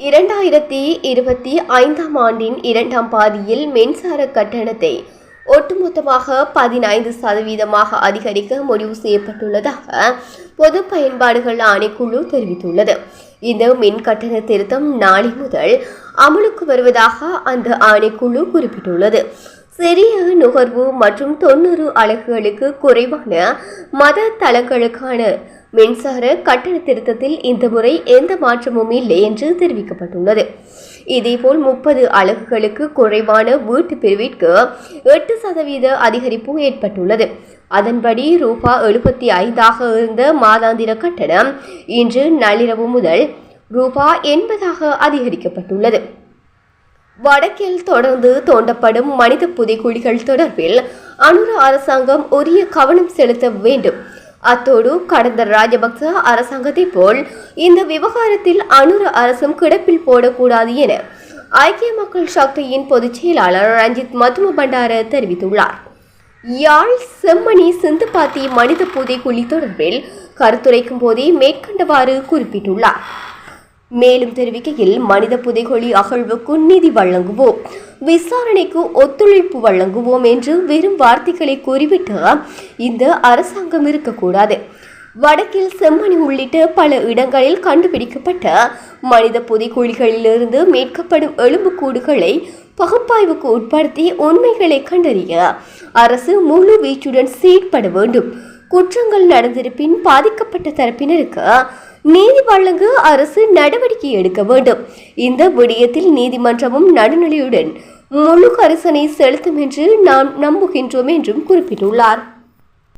இரண்டாயிரத்தி இருபத்தி ஐந்தாம் ஆண்டின் இரண்டாம் பாதியில் மின்சார கட்டணத்தை ஒட்டுமொத்தமாக பதினைந்து சதவீதமாக அதிகரிக்க முடிவு செய்யப்பட்டுள்ளதாக பொது பயன்பாடுகள் ஆணைக்குழு தெரிவித்துள்ளது. இந்த மின் கட்டண திருத்தம் நாளை முதல் அமலுக்கு வருவதாக அந்த ஆணைக்குழு குறிப்பிட்டுள்ளது. சிறிய நுகர்வு மற்றும் தொண்ணூறு அலகுகளுக்கு குறைவான மத தளங்களுக்கான மின்சார கட்டண திருத்தத்தில் இந்த முறை எந்த மாற்றமும் இல்லை என்று தெரிவிக்கப்பட்டுள்ளது. இதேபோல் முப்பது அலகுகளுக்கு குறைவான வீட்டு பிரிவிற்கு எட்டு சதவீத அதிகரிப்பு ஏற்பட்டுள்ளது. அதன்படி ரூபா எழுபத்தி ஐந்தாக இருந்த மாதாந்திர கட்டணம் இன்று நள்ளிரவு முதல் ரூபா எண்பதாக அதிகரிக்கப்பட்டுள்ளது. வடக்கில் தொடர்ந்து தோண்டப்படும் மனித புதைக்குழிகள் தொடர்பில் அனுர அரசாங்கம் உரிய கவனம் செலுத்த வேண்டும். அத்தோடு கடந்த ராஜபக்ச அரசாங்கத்தை போல் இந்த விவகாரத்தில் அனுர அரசும் கிடப்பில் போடக்கூடாது என ஐக்கிய மக்கள் சக்தியின் பொதுச் செயலாளர் ரஞ்சித் மதும பண்டார தெரிவித்துள்ளார். யாழ் செம்மணி சிந்துபாத்தி மனித புதைக்குழி தொடர்பில் கருத்துரைக்கும் போதே மேற்கண்டவாறு குறிப்பிட்டுள்ளார். மேலும் தெரிவிக்கையில் மனித புதைகுழி அகழ்வுக்கு நிதி வழங்குவோம். விசாரணைக்கு ஒத்துழைப்பு வழங்குவோம் என்று வெறும் வார்த்தைகளை கூறிவிட்டு இந்த அரசாங்கம் இருக்கக்கூடாது. வடக்கில் செம்மணி உள்ளிட்ட பல இடங்களில் கண்டுபிடிக்கப்பட்ட மனித புதைக்குழிகளிலிருந்து மீட்கப்படும் எலும்புக்கூடுகளை பகுப்பாய்வுக்கு உட்படுத்தி உண்மைகளை கண்டறிய அரசு முழு வீச்சுடன் செயற்பட வேண்டும். குற்றங்கள் நடந்திருப்பின் பாதிக்கப்பட்ட தரப்பினருக்கு நீதி வழங்க அரசு நடவடிக்கை எடுக்க வேண்டும். இந்த விடயத்தில் நீதிமன்றமும் நடுநிலையுடன் முழு கரிசனை செலுத்தும் என்று நாம் நம்புகின்றோம் என்றும் குறிப்பிட்டுள்ளார்.